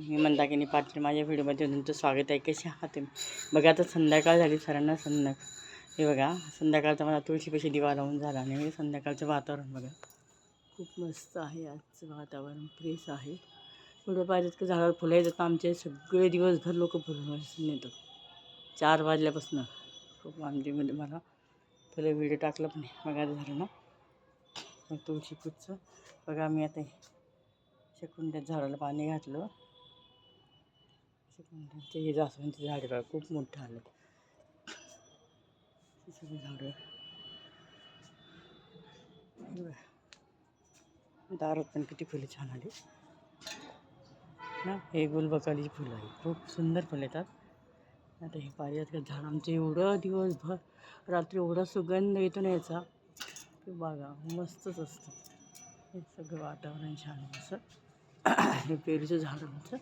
मी मंदाकिनी पाटील. माझ्या व्हिडिओमध्ये तुमचं स्वागत आहे. कसे आहात तुम्ही? बघा आता संध्याकाळ झाली. सरांना संध्याकाळ हे बघा संध्याकाळचा मला तुळशीपाशी दिवा लावून झाला आणि संध्याकाळचं वातावरण बघा. खूप मस्त आहे आजचं वातावरण. फ्रेश आहे. एवढं पाहिजे की झाडावर फुलं येतात. आमचे सगळे दिवसभर लोक फुलं नेतात. चार वाजल्यापासून. खूप आमच्यामध्ये म्हणजे मला फुलं व्हिडिओ टाकलं पण बघा झालं ना मग तुळशी पुढचं. बघा मी आता शेकुंड्यात झाडाला पाणी घातलं. ते हे जास्वंदचे झाडे बघा खूप मोठं आलं सगळी झाडं. दारात पण किती फुले छान आली. ना हे गुलबकालीची फुलं आहे खूप सुंदर फुलं येतात. आता हे पारिजातचं झाड आमचं एवढं दिवसभर रात्री एवढा सुगंध येतो ना याचा. की बघा मस्तच असतं. हे सगळं वातावरण छान आहे असं. हे पेरूचं झाड आमचं.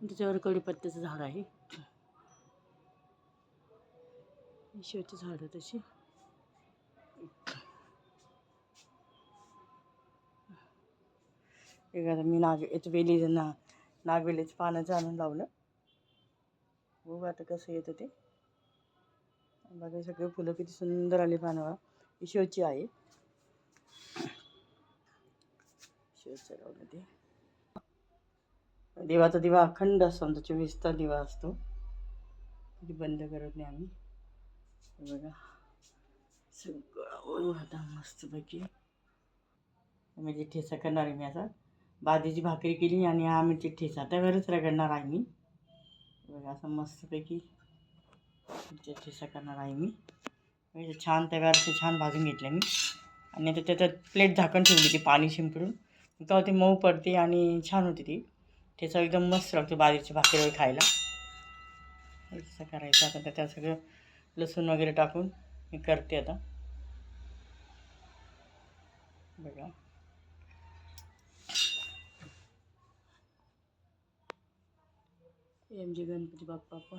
त्याच्यावर कडीपत्त्याचं झाड आहे. शेवची झाडं तशी. एक आता मी नाग याचं वेली ना नागवेलीचं पानाचं आणून लावलं. बघू आता कसं येतं ते. बघा सगळे फुलं किती सुंदर आली पानावर. ही शेवची आहे. शोचं लावलं ते. देवाचा दिवा अखंड असतो आमचा चोवीस तास दिवा असतो. कधी बंद करत नाही आम्ही. बघा. सगळं आता मस्तपैकी. म्हणजे ठेचा करणार आहे मी आता. बाजरीची भाकरी केली आणि हा मिरची ठेचा. त्यावरच रगडणार आहे मी. बघा असं मस्तपैकी मिरची ठेचा करणार आहे मी. म्हणजे छान तव्यावर छान भाजून घेतलं मी. आणि आता त्याच्यात प्लेट झाकण ठेवली ती पाणी शिंपडून. तेव्हा ती मऊ पडते आणि छान होती ती. ठेचा एकदम मस्त लागतो बाजरीची भाकरी वगैरे खायला. असं करायचं. आता त्याच्यात सगळं लसूण वगैरे टाकून मी करते आता. बघा. एम जी गणपती बाप्पा पण.